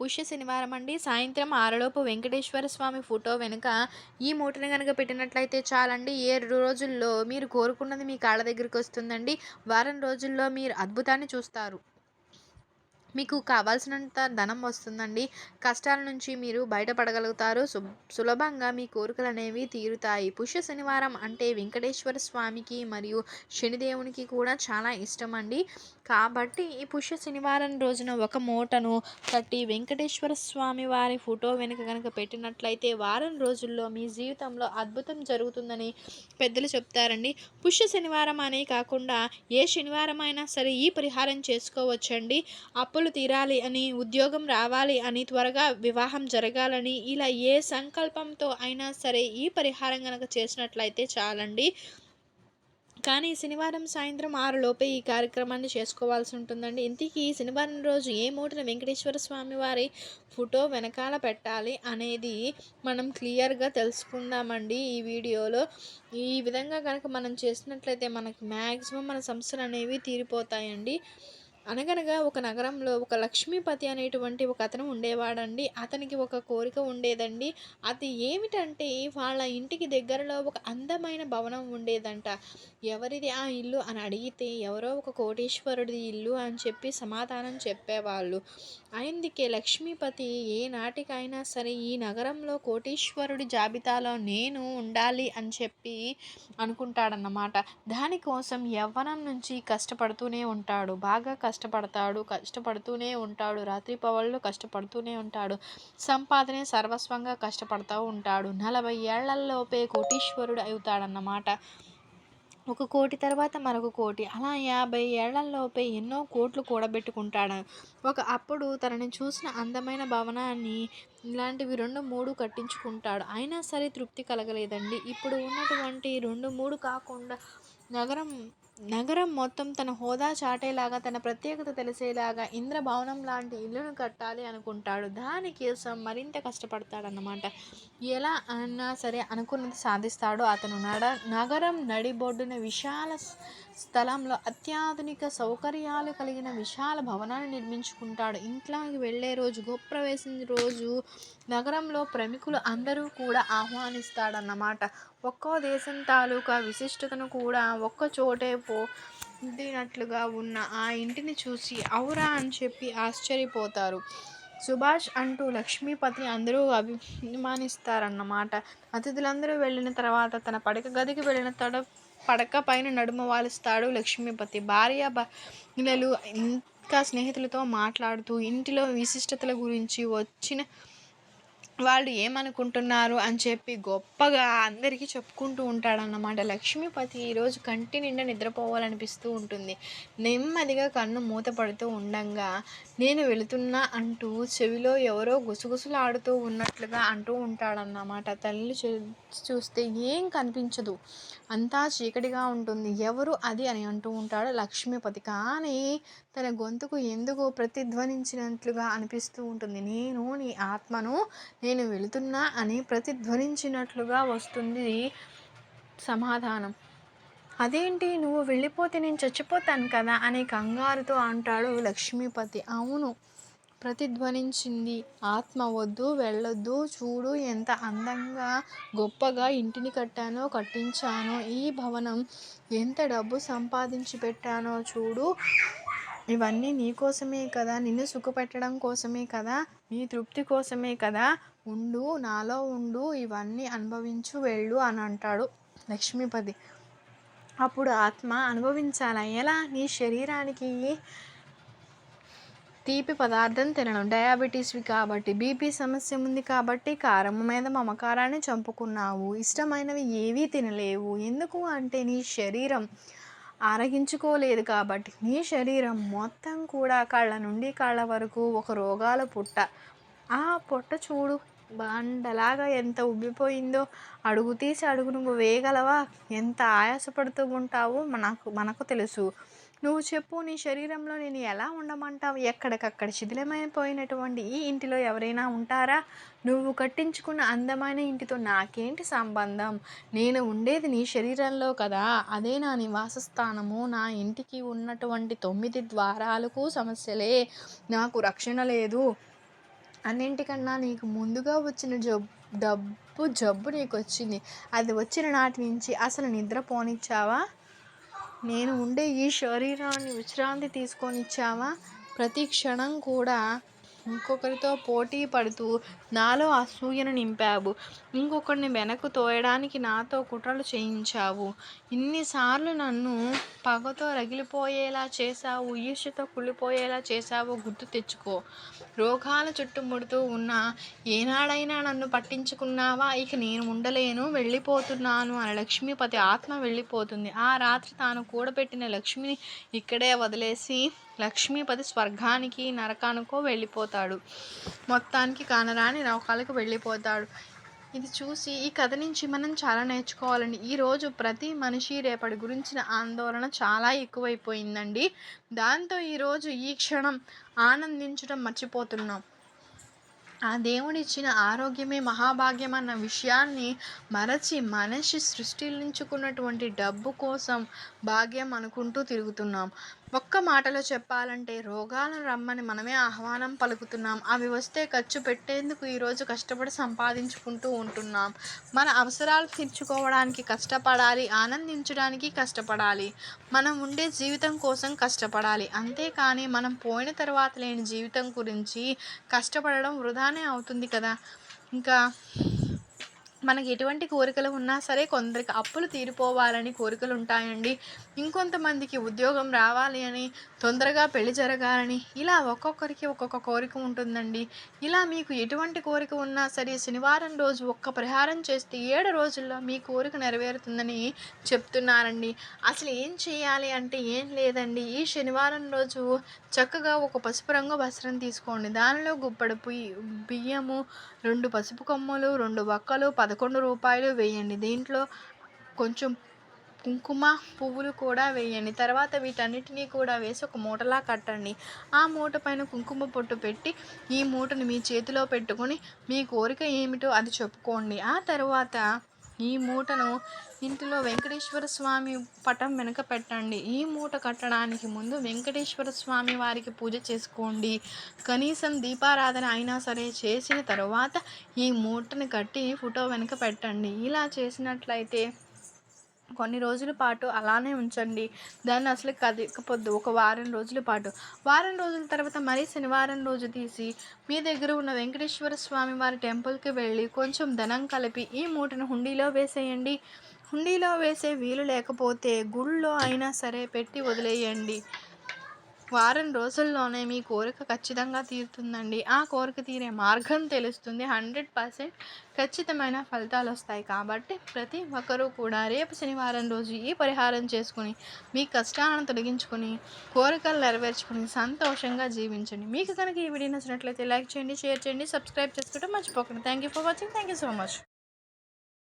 పుష్య శనివారం అండి. సాయంత్రం ఆరులోపు వెంకటేశ్వర స్వామి ఫోటో వెనుక ఈ మూటని కనుక పెట్టినట్లయితే చాలండి. ఏ రోజుల్లో మీరు కోరుకున్నది మీ కాళ్ళ దగ్గరికి వస్తుందండి. వారం రోజుల్లో మీరు అద్భుతాన్ని చూస్తారు. మీకు కావాల్సినంత ధనం వస్తుందండి. కష్టాల నుంచి మీరు బయటపడగలుగుతారు. సులభంగా మీ కోరికలు అనేవి తీరుతాయి. పుష్య శనివారం అంటే వెంకటేశ్వర స్వామికి మరియు శనిదేవునికి కూడా చాలా ఇష్టం అండి కాబట్టి ఈ పుష్య శనివారం రోజున ఒక మూటను కట్టి వెంకటేశ్వర స్వామి వారి ఫోటో వెనుక కనుక పెట్టినట్లయితే వారం రోజుల్లో మీ జీవితంలో అద్భుతం జరుగుతుందని పెద్దలు చెప్తారండి. పుష్య శనివారం అనే కాకుండా ఏ శనివారం అయినా సరే ఈ పరిహారం చేసుకోవచ్చండి. అప్పులు తీరాలి అని ఉద్యోగం రావాలి అని త్వరగా వివాహం జరగాలని ఇలా ఏ సంకల్పంతో అయినా సరే ఈ పరిహారం కనుక చేసినట్లయితే చాలండి. కానీ శనివారం సాయంత్రం ఆరులోపే ఈ కార్యక్రమాన్ని చేసుకోవాల్సి ఉంటుందండి. ఇంతకీ శనివారం రోజు ఏ మూటన వెంకటేశ్వర స్వామి వారి ఫోటో వెనకాల పెట్టాలి అనేది మనం క్లియర్గా తెలుసుకుందామండి ఈ వీడియోలో. ఈ విధంగా కనుక మనం చేసినట్లయితే మనకు మ్యాక్సిమం మన సమస్యలు అనేవి తీరిపోతాయండి. అనగనగా ఒక నగరంలో ఒక లక్ష్మీపతి అనేటువంటి ఒక అతను ఉండేవాడండి. అతనికి ఒక కోరిక ఉండేదండి. అది ఏమిటంటే వాళ్ళ ఇంటికి దగ్గరలో ఒక అందమైన భవనం ఉండేదంట. ఎవరిది ఆ ఇల్లు అని అడిగితే ఎవరో ఒక కోటీశ్వరుడి ఇల్లు అని చెప్పి సమాధానం చెప్పేవాళ్ళు. అందుకే లక్ష్మీపతి. ఏ నాటికైనా సరే ఈ నగరంలో కోటీశ్వరుడి జాబితాలో నేను ఉండాలి అని చెప్పి అనుకుంటాడన్నమాట. దానికోసం యవ్వనం నుంచి కష్టపడుతూనే ఉంటాడు. బాగా కష్టపడతాడు కష్టపడుతూనే ఉంటాడు. రాత్రి పవళ్ళు కష్టపడుతూనే ఉంటాడు. సంపాదనే సర్వస్వంగా కష్టపడుతూ ఉంటాడు. నలభై ఏళ్ళలోపే కోటీశ్వరుడు అవుతాడన్నమాట. ఒక కోటి తర్వాత మరొక కోటి. అలా యాభై ఏళ్ళలోపే ఎన్నో కోట్లు కూడబెట్టుకుంటాడు. ఒక అప్పుడు తనని చూసిన అందమైన భవనాన్ని ఇలాంటివి రెండు మూడు కట్టించుకుంటాడు. అయినా సరే తృప్తి కలగలేదండి. ఇప్పుడు ఉన్నటువంటి రెండు మూడు కాకుండా నగరం నగరం మొత్తం తన హోదా చాటేలాగా తన ప్రత్యేకత తెలిసేలాగా ఇంద్రభవనం లాంటి ఇల్లును కట్టాలి అనుకుంటాడు. దానికోసం మరింత కష్టపడతాడన్నమాట. ఎలా అన్నా సరే అనుకున్నది సాధిస్తాడు అతను. నడ నగరం నడిబొడ్డున విశాల స్థలంలో అత్యాధునిక సౌకర్యాలు కలిగిన విశాల భవనాన్ని నిర్మించుకుంటాడు. ఇంట్లోకి వెళ్ళే రోజు గోప్రవేశం రోజు నగరంలో ప్రముఖులు అందరూ కూడా ఆహ్వానిస్తాడన్నమాట. ఒక్కో దేశం తాలూకా విశిష్టతను కూడా ఒక్క చోటే పొందినట్లుగా ఉన్న ఆ ఇంటిని చూసి అవురా అని చెప్పి ఆశ్చర్యపోతారు. సుభాష్ అంటూ లక్ష్మీపతి అందరూ అభిమానిస్తారన్నమాట. అతిథులందరూ వెళ్ళిన తర్వాత తన పడక గదికి వెళ్ళిన తడ పడక పైన నడుమ వాలుస్తాడు లక్ష్మీపతి. భార్య పిల్లలు ఇంకా స్నేహితులతో మాట్లాడుతూ ఇంటిలో విశిష్టతల గురించి వచ్చిన వాళ్ళు ఏమనుకుంటున్నారు అని చెప్పి గొప్పగా అందరికీ చెప్పుకుంటూ ఉంటాడన్నమాట. లక్ష్మీపతి ఈరోజు కంటి నిండా నిద్రపోవాలనిపిస్తూ ఉంటుంది. నెమ్మదిగా కన్ను మూతపడుతూ ఉండంగా నేను వెళుతున్నా అంటూ చెవిలో ఎవరో గుసగుసలాడుతూ ఉన్నట్లుగా అంటూ ఉంటాడన్నమాట. తల్లి చూస్తే ఏం కనిపించదు. అంతా చీకటిగా ఉంటుంది. ఎవరు అది అని అంటూ ఉంటాడు లక్ష్మీపతి. కానీ తన గొంతుకు ఎందుకు ప్రతిధ్వనించినట్లుగా అనిపిస్తూ ఉంటుంది. నేను నీ ఆత్మను నేను వెళుతున్నా అని ప్రతిధ్వనించినట్లుగా వస్తుంది సమాధానం. అదేంటి? నువ్వు వెళ్ళిపోతే నేను చచ్చిపోతాను కదా అనే కంగారుతో అంటాడు లక్ష్మీపతి. అవును ప్రతిధ్వనించింది. ఆత్మ వద్దు వెళ్ళొద్దు చూడు ఎంత అందంగా గొప్పగా ఇంటిని కట్టానో కట్టించానో ఈ భవనం ఎంత డబ్బు సంపాదించి పెట్టానో చూడు. ఇవన్నీ నీకోసమే కదా నిన్ను సుఖపెట్టడం కోసమే కదా నీ తృప్తి కోసమే కదా. ఉండు నాలో ఉండు ఇవన్నీ అనుభవించు వెళ్ళు అని అంటాడు లక్ష్మీపతి. అప్పుడు ఆత్మ అనుభవించాలా? ఎలా? నీ శరీరానికి తీపి పదార్థం తినడం. డయాబెటీస్వి కాబట్టి బీపీ సమస్య ఉంది కాబట్టి కారం మీద మమకారాన్ని చంపుకున్నావు. ఇష్టమైనవి ఏవీ తినలేవు. ఎందుకు అంటే నీ శరీరం ఆరగించుకోలేదు కాబట్టి. నీ శరీరం మొత్తం కూడా కళ్ళ నుండి కళ్ళ వరకు ఒక రోగాల పుట్ట. ఆ పొట్ట చూడు. బండలాగా ఎంత ఉబ్బిపోయిందో. అడుగు తీసి అడుగు నువ్వు వేయగలవా? ఎంత ఆయాసపడుతూ ఉంటావో మనకు మనకు తెలుసు. నువ్వు చెప్పు నీ శరీరంలో నేను ఎలా ఉండమంటావు? ఎక్కడికక్కడ శిథిలమైపోయినటువంటి ఈ ఇంటిలో ఎవరైనా ఉంటారా? నువ్వు కట్టించుకున్న అందమైన ఇంటితో నాకేంటి సంబంధం? నేను ఉండేది నీ శరీరంలో కదా. అదే నా నివాస స్థానము నా ఇంటికి ఉన్నటువంటి తొమ్మిది ద్వారాలకు సమస్యలే. నాకు రక్షణ లేదు. అన్నింటికన్నా నీకు ముందుగా వచ్చిన జబ్ డబ్బు జబ్బు నీకు వచ్చింది అది వచ్చిన నాటి నుంచి అసలు నిద్ర పోనిచ్చావా? నేను ఉండే ఈ శరీరాన్ని విశ్రాంతి తీసుకొనిచ్చావా ప్రతి క్షణం కూడా ఇంకొకరితో పోటీ పడుతూ నాలో అసూయను నింపావు. ఇంకొకరిని వెనక్కు తోయడానికి నాతో కుట్రలు చేయించావు. ఇన్నిసార్లు నన్ను పగతో రగిలిపోయేలా చేశావు ఈర్ష్యతో కుళ్ళిపోయేలా చేశావు గుర్తు తెచ్చుకో. రోగాల చుట్టుముడుతూ ఉన్న ఏనాడైనా నన్ను పట్టించుకున్నావా? ఇక నేను ఉండలేను వెళ్ళిపోతున్నాను అని లక్ష్మీపతి ఆత్మ వెళ్ళిపోతుంది. ఆ రాత్రి తాను కూడబెట్టిన లక్ష్మిని ఇక్కడే వదిలేసి లక్ష్మీపతి స్వర్గానికి నరకానికో వెళ్ళిపోతాడు. మొత్తానికి కానరాని నౌకాలకు వెళ్ళిపోతాడు. ఇది చూసి ఈ కథ నుంచి మనం చాలా నేర్చుకోవాలండి. ఈరోజు ప్రతి మనిషి రేపటి గురించిన ఆందోళన చాలా ఎక్కువైపోయిందండి. దాంతో ఈరోజు ఈ క్షణం ఆనందించడం మర్చిపోతున్నాం. ఆ దేవుడిచ్చిన ఆరోగ్యమే మహాభాగ్యం అన్న విషయాన్ని మరచి మనిషి సృష్టించుకున్నటువంటి డబ్బు కోసం భాగ్యం అనుకుంటూ తిరుగుతున్నాం. ఒక్క మాటలో చెప్పాలంటే రోగాలను రమ్మని మనమే ఆహ్వానం పలుకుతున్నాం. అవి వస్తే ఖర్చు పెట్టేందుకు ఈరోజు కష్టపడి సంపాదించుకుంటూ ఉంటున్నాం. మన అవసరాలు తీర్చుకోవడానికి కష్టపడాలి ఆనందించడానికి కష్టపడాలి. మనం ఉండే జీవితం కోసం కష్టపడాలి. అంతేకాని మనం పోయిన తర్వాత లేని జీవితం గురించి కష్టపడడం వృధానే అవుతుంది కదా. ఇంకా మనకి ఎటువంటి కోరికలు ఉన్నా సరే కొందరికి అప్పులు తీరిపోవాలని కోరికలు ఉంటాయండి. ఇంకొంతమందికి ఉద్యోగం రావాలి అని తొందరగా పెళ్ళి జరగాలని ఇలా ఒక్కొక్కరికి ఒక్కొక్క కోరిక ఉంటుందండి. ఇలా మీకు ఎటువంటి కోరిక ఉన్నా సరే శనివారం రోజు ఒక్క ప్రహారం చేస్తే ఏడు రోజుల్లో మీ కోరిక నెరవేరుతుందని చెప్తున్నారండి. అసలు ఏం చేయాలి అంటే ఏం లేదండి. ఈ శనివారం రోజు చక్కగా ఒక పసుపు రంగు వస్త్రం తీసుకోండి. దానిలో గుప్పడు బియ్యము రెండు పసుపు కొమ్మలు రెండు వక్కలు పదకొండు రూపాయలు వేయండి. దీంట్లో కొంచెం కుంకుమ పువ్వులు కూడా వేయండి. తర్వాత వీటన్నిటినీ కూడా వేసి ఒక మూటలా కట్టండి. ఆ మూట పైన కుంకుమ పొట్టు పెట్టి ఈ మూటని మీ చేతిలో పెట్టుకొని మీ కోరిక ఏమిటో అది చెప్పుకోండి. ఆ తర్వాత ఈ మూటను ఇంటిలో వెంకటేశ్వర స్వామి పటం వెనుక పెట్టండి. ఈ మూట కట్టడానికి ముందు వెంకటేశ్వర స్వామి వారికి పూజ చేసుకోండి. కనీసం దీపారాధన అయినా సరే చేసిన తర్వాత ఈ మూటను కట్టి ఫోటో వెనుక పెట్టండి. ఇలా చేసినట్లయితే కొన్ని రోజుల పాటు అలానే ఉంచండి. దాన్ని అసలు కదకపోద్దు. ఒక వారం రోజుల పాటు. వారం రోజుల తర్వాత మరీ శనివారం రోజు తీసి మీ దగ్గర ఉన్న వెంకటేశ్వర స్వామి వారి టెంపుల్కి వెళ్ళి కొంచెం ధనం కలిపి ఈ మూటను హుండీలో వేసేయండి. హుండీలో వేసే వీలు లేకపోతే గుళ్ళో అయినా సరే పెట్టి వదిలేయండి. వారం రోజుల్లోనే మీ కోరిక ఖచ్చితంగా తీరుతుందండి. ఆ కోరిక తీరే మార్గం తెలుస్తుంది. హండ్రెడ్ పర్సెంట్ ఖచ్చితమైన ఫలితాలు వస్తాయి. కాబట్టి ప్రతి ఒక్కరూ కూడా రేపు శనివారం రోజు ఈ పరిహారం చేసుకుని మీ కష్టాలను తొలగించుకొని కోరికలు నెరవేర్చుకుని సంతోషంగా జీవించండి. మీకు కనుక ఈ వీడియో నచ్చినట్లయితే లైక్ చేయండి షేర్ చేయండి సబ్స్క్రైబ్ చేసుకోవడం మర్చిపోకండి. Thank you for watching thank you so much